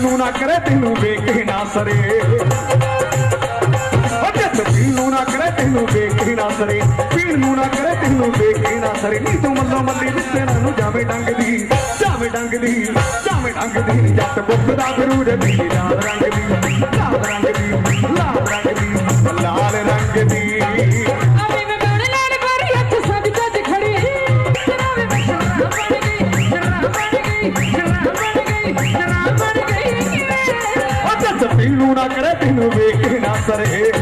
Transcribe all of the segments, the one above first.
ਨਾ ਕਰੇ, ਤੈਨੂੰ ਵੇਖੇ ਨਾ ਸਰੇ। ਉਹ ਜੱਟ ਨਾ ਕਰੇ, ਤੈਨੂੰ ਵੇਖੇ ਨਾ ਸਰੇ। ਪੀਣ ਨੂੰ ਨਾ ਕਰੇ, ਤੈਨੂੰ ਵੇਖੇ ਨਾ ਸਰੇ। ਨੀ ਤੂੰ ਮੱਲੋ ਮੱਲੀ ਦਿੱਤੇ ਨੂੰ ਦੀ ਜਾਵੇ ਡੰਗ ਦੀ ਜਾਵੇ ਡੰਗਦੀ। ਨੀ ਜੱਟ ਬੁੱਕ ਦਾ ਗੁਰੂ ਦੇ ਨੀ ਲਾਲ ਰੰਗ ਦੀ ਲਾਲ ਰੰਗ ਦੀ ਉਹ ਨਾ ਕਰੇ, ਤੈਨੂੰ ਵੇਖੇ ਨਾ ਸਰੇ।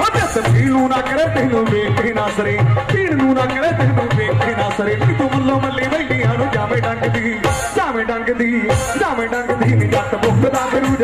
ਉਹ ਜੱਟ ਨੂੰ ਨਾ ਕਰੇ, ਤੈਨੂੰ ਵੇਖ ਵੇਖੇ ਨਾ ਸਰੇ। ਪੀਣ ਨੂੰ ਨਾ ਕਰੇ, ਤੈਨੂੰ ਵੇਖੇ ਨਾ ਸਰੇ। ਨੀ ਤੂੰ ਮੱਲੋ ਮੱਲੀ ਵੈਲੀਆਂ ਨੂੰ ਜਾਵੇਂ ਡੰਗਦੀ ਜਾਵੇਂ ਡੰਗਦੀ ਜਾਵੇਂ ਡੰਗਦੀ ਨੀ ਜੱਟ ਬੁੱਕ ਦਾ ਗੁਰੂ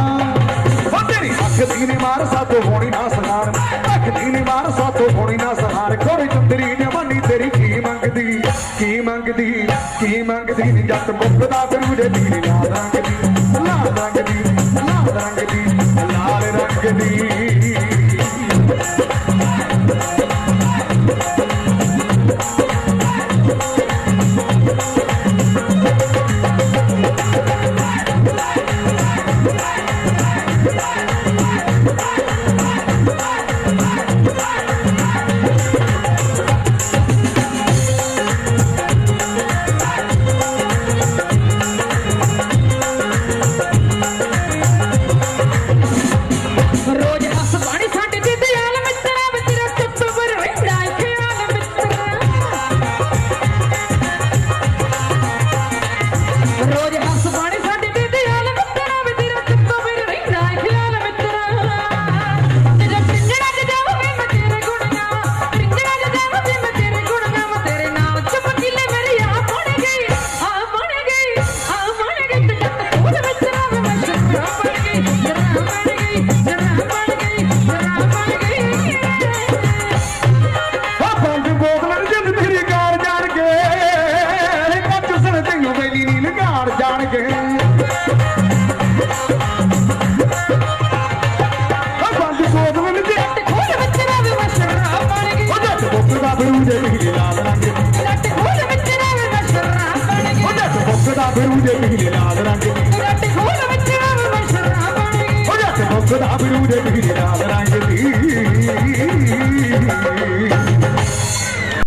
ਕੱਢਿਆ ਤੇਰੀ ਅੱਖ ਦੀ ਨੀ ਮਾਰ ਸਾਤੋਂ ਹੋਣੀ ਨਾ ਸਹਾਰ ਅੱਖ ਦੀ ਨੀ ਮਾਰ ਸਾਤੋਂ ਹੋਣੀ ਨਾ ਸਹਾਰ ਕੋਰੇ ਚੰਦਰੀ ਜਵਾਨੀ ਤੇਰੀ ਕੀ ਮੰਗਦੀ ਕੀ ਮੰਗਦੀ ਕੀ ਮੰਗਦੀ ਨੀ? ਜੱਟ ਮੁੱਕਦਾ ਗੁਰੂ ਦੇ ਦੀ ਲਾਲ ਰੰਗ ਦੀ, ਲਾਲ ਰੰਗ ਦੀ, ਲਾਲ ਰੰਗ ਦੀ, ਲਾਲ ਰੰਗ ਦੀ। So that I will do the